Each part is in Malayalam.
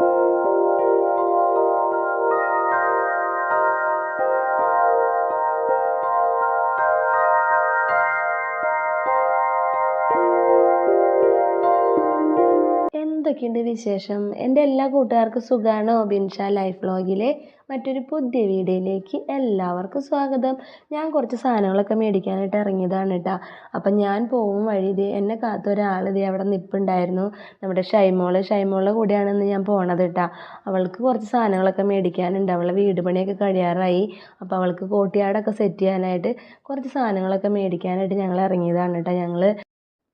you എന്തൊക്കെയുണ്ട് വിശേഷം? എന്റെ എല്ലാ കൂട്ടുകാർക്കും സുഖമാണ് ഒബിൻഷ ലൈഫ് വ്ളോഗിലെ മറ്റൊരു പുതിയ വീഡിയോയിലേക്ക് എല്ലാവർക്കും സ്വാഗതം. ഞാൻ കുറച്ച് സാധനങ്ങളൊക്കെ മേടിക്കാനായിട്ട് ഇറങ്ങിയതാണ് കേട്ടോ അപ്പം ഞാൻ പോകും വഴി ഇത് എന്നെ കാത്ത ദേ അവിടെ നിൽപ്പുണ്ടായിരുന്നു നമ്മുടെ ഷൈമോൾ ഷൈമോളുടെ കൂടെയാണ് ഇന്ന് ഞാൻ പോണത് കേട്ടോ അവൾക്ക് കുറച്ച് സാധനങ്ങളൊക്കെ മേടിക്കാനുണ്ട്. അവളെ വീട് പണിയൊക്കെ കഴിയാറായി. അപ്പോൾ അവൾക്ക് കോട്ടിയാടൊക്കെ സെറ്റ് ചെയ്യാനായിട്ട് കുറച്ച് സാധനങ്ങളൊക്കെ മേടിക്കാനായിട്ട് ഞങ്ങൾ ഇറങ്ങിയതാണ് കേട്ടോ ഞങ്ങൾ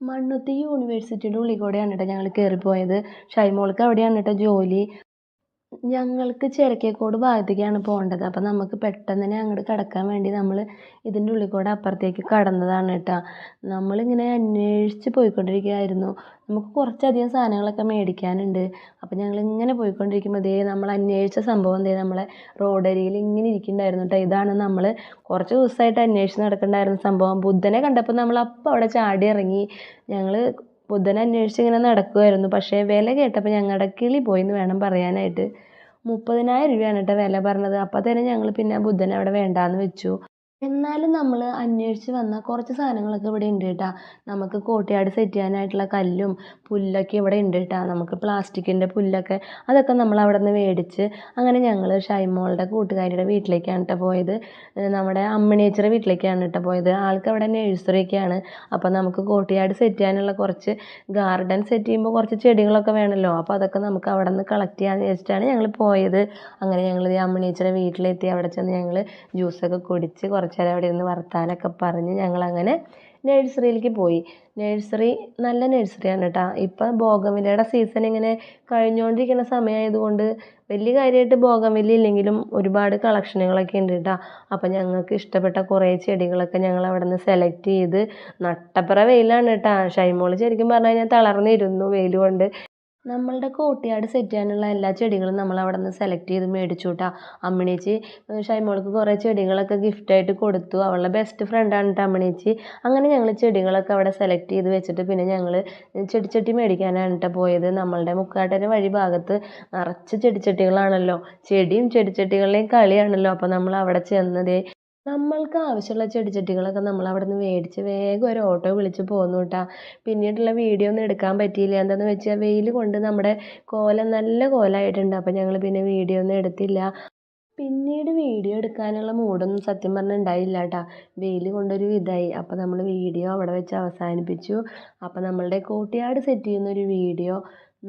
മണ്ണുത്തി യൂണിവേഴ്സിറ്റിയുടെ ഉള്ളിൽ കൂടെയാണ് കേട്ടോ ഞങ്ങൾ കയറിപ്പോയത് ഷൈമോൾക്ക് അവിടെയാണ് കേട്ടോ ജോലി. ഞങ്ങൾക്ക് ചിരക്കേക്കോട് ഭാഗത്തേക്കാണ് പോകേണ്ടത്. അപ്പം നമുക്ക് പെട്ടെന്ന് തന്നെ അങ്ങോട്ട് കടക്കാൻ വേണ്ടി നമ്മൾ ഇതിന്റെ ഉള്ളിൽ കൂടെ അപ്പുറത്തേക്ക് കടന്നതാണ് കേട്ടോ. നമ്മളിങ്ങനെ അന്വേഷിച്ച് പോയിക്കൊണ്ടിരിക്കുകയായിരുന്നു. നമുക്ക് കുറച്ചധികം സാധനങ്ങളൊക്കെ മേടിക്കാനുണ്ട്. അപ്പം ഞങ്ങൾ ഇങ്ങനെ പോയിക്കൊണ്ടിരിക്കുമ്പോൾ ദേ നമ്മൾ അന്വേഷിച്ച സംഭവം ദേ നമ്മളെ റോഡരിയിൽ ഇങ്ങനെ ഇരിക്കുന്നുണ്ടായിരുന്നു കേട്ടോ. ഇതാണ് നമ്മൾ കുറച്ച് ദിവസമായിട്ട് അന്വേഷിച്ച് നടക്കുന്നുണ്ടായിരുന്ന സംഭവം. ബുദ്ധനെ കണ്ടപ്പോൾ നമ്മൾ അപ്പം അവിടെ ചാടി ഇറങ്ങി ഞങ്ങൾ ബുദ്ധനെ അന്വേഷിച്ച് ഇങ്ങനെ നടക്കുമായിരുന്നു പക്ഷേ വില കേട്ടപ്പോൾ ഞങ്ങളുടെ കിളി പോയി എന്ന് വേണം പറയാനായിട്ട്. മുപ്പതിനായിരം രൂപയാണ് കേട്ടോ വില പറഞ്ഞത്. അപ്പോൾ തന്നെ ഞങ്ങൾ പിന്നെ ബുദ്ധനെ അവിടെ വേണ്ടാന്ന് വെച്ചു. എന്നാലും നമ്മൾ അന്വേഷിച്ച് വന്ന കുറച്ച് സാധനങ്ങളൊക്കെ ഇവിടെ ഉണ്ട് കേട്ടോ നമുക്ക് കോട്ടയാട് സെറ്റ് ചെയ്യാനായിട്ടുള്ള കല്ലും പുല്ലൊക്കെ ഇവിടെ ഉണ്ട് കേട്ടോ നമുക്ക് പ്ലാസ്റ്റിക്കിന്റെ പുല്ലൊക്കെ അതൊക്കെ നമ്മൾ അവിടെ നിന്ന് മേടിച്ച് അങ്ങനെ ഞങ്ങൾ ഷൈമോളുടെ കൂട്ടുകാരിയുടെ വീട്ടിലേക്കാണ് കേട്ടോ പോയത്. നമ്മുടെ അമ്മിണിയേച്ചിയുടെ വീട്ടിലേക്കാണ് കേട്ടോ പോയത്. ആൾക്ക് അവിടെ നഴ്സറിയൊക്കെയാണ് അപ്പോൾ നമുക്ക് കോട്ടയാട് സെറ്റ് ചെയ്യാനുള്ള കുറച്ച് ഗാർഡൻ സെറ്റ് ചെയ്യുമ്പോൾ കുറച്ച് ചെടികളൊക്കെ വേണമല്ലോ അപ്പോൾ അതൊക്കെ നമുക്ക് അവിടെ നിന്ന് കളക്ട് ചെയ്യാമെന്ന് വെച്ചിട്ടാണ് ഞങ്ങൾ പോയത്. അങ്ങനെ ഞങ്ങൾ ഈ അമ്മിണിയേച്ചിയുടെ വീട്ടിലെത്തി. അവിടെ ചെന്ന് ഞങ്ങൾ ജ്യൂസൊക്കെ കുടിച്ച് കുറച്ച് നേരം അവിടെ ഇരുന്ന് വർത്താനമൊക്കെ പറഞ്ഞ് ഞങ്ങളങ്ങനെ നഴ്സറിയിലേക്ക് പോയി. നഴ്സറി നല്ല നഴ്സറിയാണ് കേട്ടോ. ഇപ്പം ബോഗൻവില്ലയുടെ സീസൺ ഇങ്ങനെ കഴിഞ്ഞുകൊണ്ടിരിക്കുന്ന സമയമായതുകൊണ്ട് വലിയ കാര്യമായിട്ട് ബോഗമില്ല ഇല്ലെങ്കിലും ഒരുപാട് കളക്ഷനുകളൊക്കെ ഉണ്ട് കേട്ടോ. അപ്പം ഞങ്ങൾക്ക് ഇഷ്ടപ്പെട്ട കുറേ ചെടികളൊക്കെ ഞങ്ങൾ അവിടെ നിന്ന് സെലക്ട് ചെയ്ത് നട്ടപ്പുറ വെയിലാണ് കേട്ടോ. ഷൈമോൾ ശരിക്കും പറഞ്ഞു കഴിഞ്ഞാൽ തളർന്നിരുന്നു വെയിൽ കൊണ്ട്. നമ്മളുടെ കോട്ടിയാട് സെറ്റ് ചെയ്യാനുള്ള എല്ലാ ചെടികളും നമ്മൾ അവിടെ നിന്ന് സെലക്ട് ചെയ്ത് മേടിച്ചു കേട്ടോ അമ്മിണേച്ചി ഷൈമോൾക്ക് കുറേ ചെടികളൊക്കെ ഗിഫ്റ്റായിട്ട് കൊടുത്തു. അവളുടെ ബെസ്റ്റ് ഫ്രണ്ടാണ് കേട്ടോ അമ്മിണിച്ചി അങ്ങനെ ഞങ്ങൾ ചെടികളൊക്കെ അവിടെ സെലക്ട് ചെയ്ത് വെച്ചിട്ട് പിന്നെ ഞങ്ങൾ ചെടിച്ചട്ടി മേടിക്കാനാണ് കേട്ടോ പോയത്. നമ്മളുടെ മുക്കാട്ടന്റെ വഴി ഭാഗത്ത് നിറച്ച് ചെടിച്ചട്ടികളാണല്ലോ ചെടിയും ചെടിച്ചട്ടികളുടെയും കളിയാണല്ലോ. അപ്പോൾ നമ്മൾ അവിടെ ചെന്നതേ നമ്മൾക്ക് ആവശ്യമുള്ള ചെടിച്ചട്ടികളൊക്കെ നമ്മൾ അവിടെ നിന്ന് മേടിച്ച് വേഗം ഒരു ഓട്ടോ വിളിച്ച് പോന്നു കേട്ടോ പിന്നീടുള്ള വീഡിയോ ഒന്നും എടുക്കാൻ പറ്റിയില്ല. എന്താണെന്ന് വെച്ചാൽ വെയിൽ കൊണ്ട് നമ്മുടെ കോലം നല്ല കോലമായിട്ടുണ്ട് അപ്പോൾ ഞങ്ങൾ പിന്നെ വീഡിയോ ഒന്നും എടുത്തില്ല. പിന്നീട് വീഡിയോ എടുക്കാനുള്ള മൂഡൊന്നും സത്യം പറഞ്ഞാൽ ഉണ്ടായില്ല കേട്ടോ വെയിൽ കൊണ്ടൊരു ഇതായി അപ്പോൾ നമ്മൾ വീഡിയോ അവിടെ വെച്ച് അവസാനിപ്പിച്ചു. അപ്പോൾ നമ്മളുടെ കോട്ടിയാട് സെറ്റ് ചെയ്യുന്ന ഒരു വീഡിയോ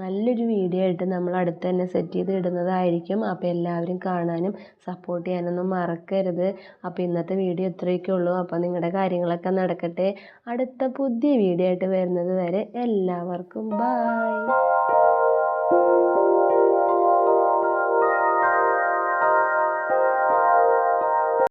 നല്ലൊരു വീഡിയോ ആയിട്ട് നമ്മൾ അടുത്ത് തന്നെ സെറ്റ് ചെയ്ത് ഇടുന്നതായിരിക്കും. അപ്പോൾ എല്ലാവരും കാണാനും സപ്പോർട്ട് ചെയ്യാനൊന്നും മറക്കരുത്. അപ്പോൾ ഇന്നത്തെ വീഡിയോ ഇത്രയൊക്കെ ഉള്ളൂ. അപ്പോൾ നിങ്ങളുടെ കാര്യങ്ങളൊക്കെ നടക്കട്ടെ. അടുത്ത പുതിയ വീഡിയോ ആയിട്ട് വരുന്നത് വരെ എല്ലാവർക്കും ബായ്